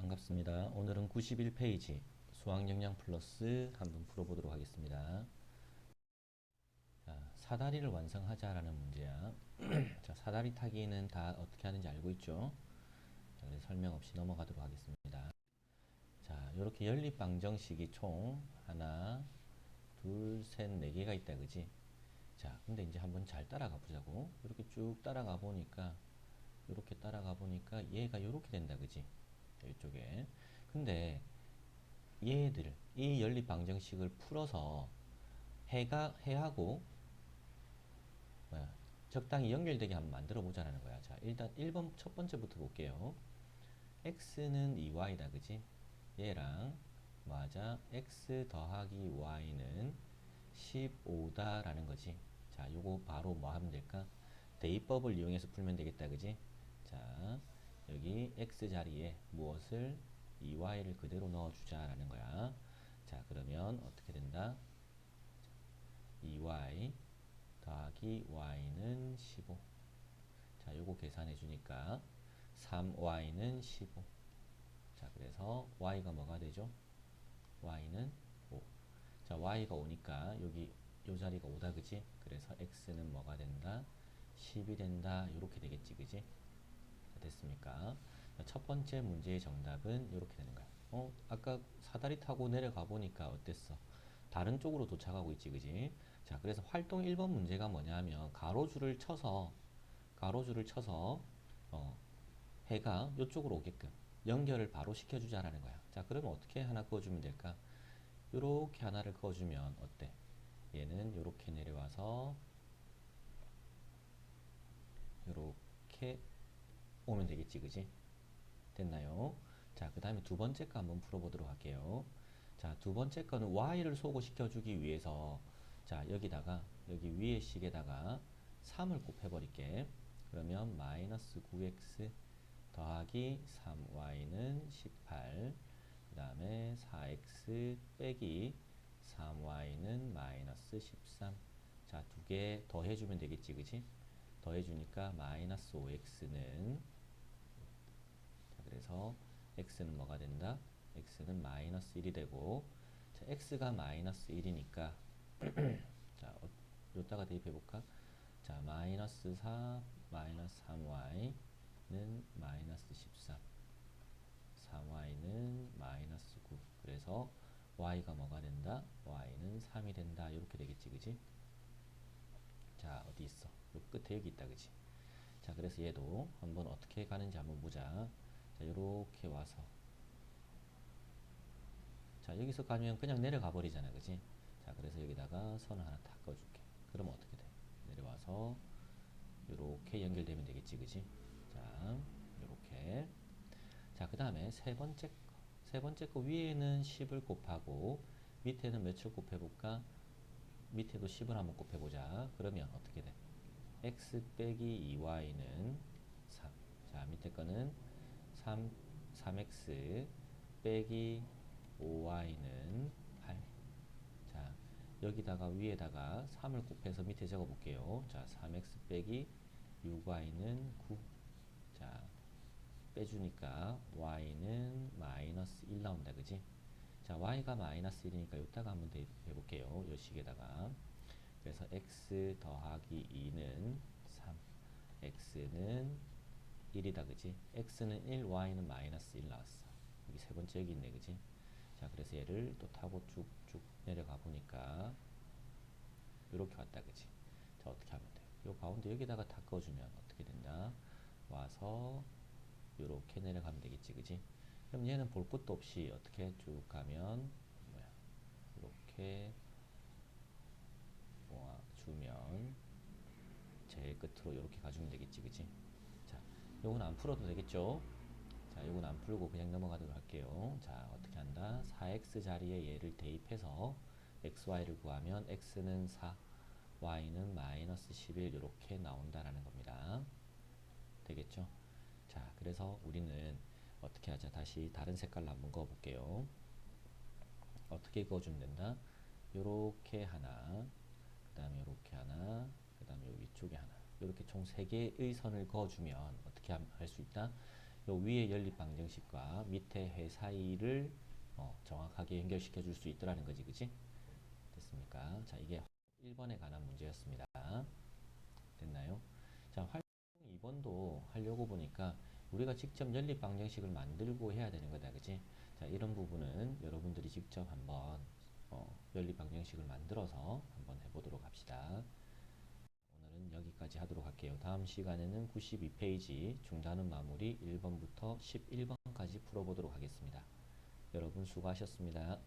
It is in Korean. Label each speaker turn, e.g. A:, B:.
A: 반갑습니다. 오늘은 91페이지 수학영양 플러스 한번 풀어보도록 하겠습니다. 자, 사다리를 완성하자라는 문제야. 자, 사다리 타기는 다 어떻게 하는지 알고 있죠? 자, 설명 없이 넘어가도록 하겠습니다. 자, 이렇게 연립 방정식이 총 하나, 둘, 셋, 네 개가 있다, 그지? 자, 근데 이제 한번 잘 따라가 보자고. 이렇게 쭉 따라가 보니까, 이렇게 따라가 보니까 얘가 이렇게 된다, 그지? 이쪽에. 근데 얘들, 이 연립 방정식을 풀어서 해가 해하고 뭐야, 적당히 연결되게 한번 만들어 보자라는 거야. 자, 일단 1번 첫 번째부터 볼게요. x는 2y다, 그지? 얘랑 맞아. x 더하기 y는 15다라는 거지. 자, 요거 바로 뭐 하면 될까? 대입법을 이용해서 풀면 되겠다, 그지? 자, 여기 x 자리에 무엇을 2y를 그대로 넣어주자라는 거야. 자, 그러면 어떻게 된다? 2y 더하기 y는 15. 자, 요거 계산해 주니까 3y는 15. 자, 그래서 y가 뭐가 되죠? y는 5. 자, y가 오니까 여기 요 자리가 5다, 그지? 그래서 x는 뭐가 된다? 10이 된다. 이렇게 되겠지, 그지? 자, 됐습니까? 자, 첫 번째 문제의 정답은 이렇게 되는 거야. 어, 아까 사다리 타고 내려가 보니까 어땠어? 다른 쪽으로 도착하고 있지, 그지? 자, 그래서 활동 1번 문제가 뭐냐면 가로줄을 쳐서 가로줄을 쳐서 어, 해가 이쪽으로 오게끔 연결을 바로 시켜주자라는 거야. 자, 그러면 어떻게 하나 그어주면 될까? 요렇게 하나를 그어주면 어때? 얘는 요렇게 내려와서 요렇게 오면 되겠지, 그지? 됐나요? 자, 그 다음에 두 번째 거 한번 풀어보도록 할게요. 자, 두 번째 거는 y를 소거시켜주기 위해서 자, 여기다가 여기 위에 식에다가 3을 곱해버릴게. 그러면 마이너스 9x 더하기 3y는 18. 그 다음에 4x 빼기 3y는 마이너스 13. 자, 두 개 더해주면 되겠지, 그지? 더해주니까 마이너스 5x는 자, 그래서 x는 뭐가 된다? x는 마이너스 1이 되고 자, x가 마이너스 1이니까 자, 어, 요따가 대입해 볼까? 자, 마이너스 4 마이너스 3y는 마이너스 13 3y는 마이너스 9 그래서 y가 뭐가 된다? y는 3이 된다 이렇게 되겠지 그지? 자 어디 있어? 요 끝에 여기 있다 그지? 자 그래서 얘도 한번 어떻게 가는지 한번 보자 자 요렇게 와서 자 여기서 가면 그냥 내려가 버리잖아 그지? 자 그래서 여기다가 선을 하나 탁 그어줄게 그러면 어떻게 돼? 내려와서 요렇게 연결되면 되겠지 그지? 자 요렇게 자 그 다음에 세 번째 거. 세 번째 거 위에는 10을 곱하고 밑에는 몇을 곱해볼까? 밑에도 10을 한번 곱해보자. 그러면 어떻게 돼? x 빼기 2y는 3. 자, 밑에 거는 3, 3x 빼기 5y는 8. 자, 여기다가 위에다가 3을 곱해서 밑에 적어 볼게요. 자, 3x 빼기 6y는 9. 자, 빼주니까 y는 마이너스 1 나온다, 그지? 자, y가 마이너스 1이니까 요따가 한번 대입해 볼게요. 요 식에다가. 그래서 x 더하기 2는 3. x는 1이다, 그지? x는 1, y는 마이너스 1 나왔어. 여기 세 번째 여기 있네, 그지? 자, 그래서 얘를 또 타고 쭉쭉 내려가 보니까 요렇게 왔다, 그지? 자, 어떻게 하면 돼? 요 가운데 여기다가 다 꺼주면 어떻게 된다? 와서 요렇게 내려가면 되겠지, 그지? 그럼 얘는 볼 것도 없이 어떻게 쭉 가면 뭐야? 이렇게 모아 주면 제일 끝으로 이렇게 가주면 되겠지, 그지? 자, 요건 안 풀어도 되겠죠? 자, 요건 안 풀고 그냥 넘어가도록 할게요. 자, 어떻게 한다? 4x 자리에 얘를 대입해서 xy를 구하면 x는 4, y는 마이너스 11 이렇게 나온다라는 겁니다. 되겠죠? 자, 그래서 우리는 어떻게 하자? 다시 다른 색깔로 한번 그어 볼게요. 어떻게 그어주면 된다? 요렇게 하나, 그 다음에 요렇게 하나, 그 다음에 요 위쪽에 하나. 요렇게 총 3개의 선을 그어주면 어떻게 할수 있다? 요 위에 연립 방정식과 밑에 해 사이를 어, 정확하게 연결시켜 줄 수 있더라는 거지, 그지? 됐습니까? 자, 이게 1번에 관한 문제였습니다. 됐나요? 자, 활동 2번도 하려고 보니까 우리가 직접 연립 방정식을 만들고 해야 되는 거다, 그지? 자, 이런 부분은 여러분들이 직접 한번 어, 연립 방정식을 만들어서 한번 해보도록 합시다. 오늘은 여기까지 하도록 할게요. 다음 시간에는 92페이지 중단은 마무리 1번부터 11번까지 풀어보도록 하겠습니다. 여러분 수고하셨습니다.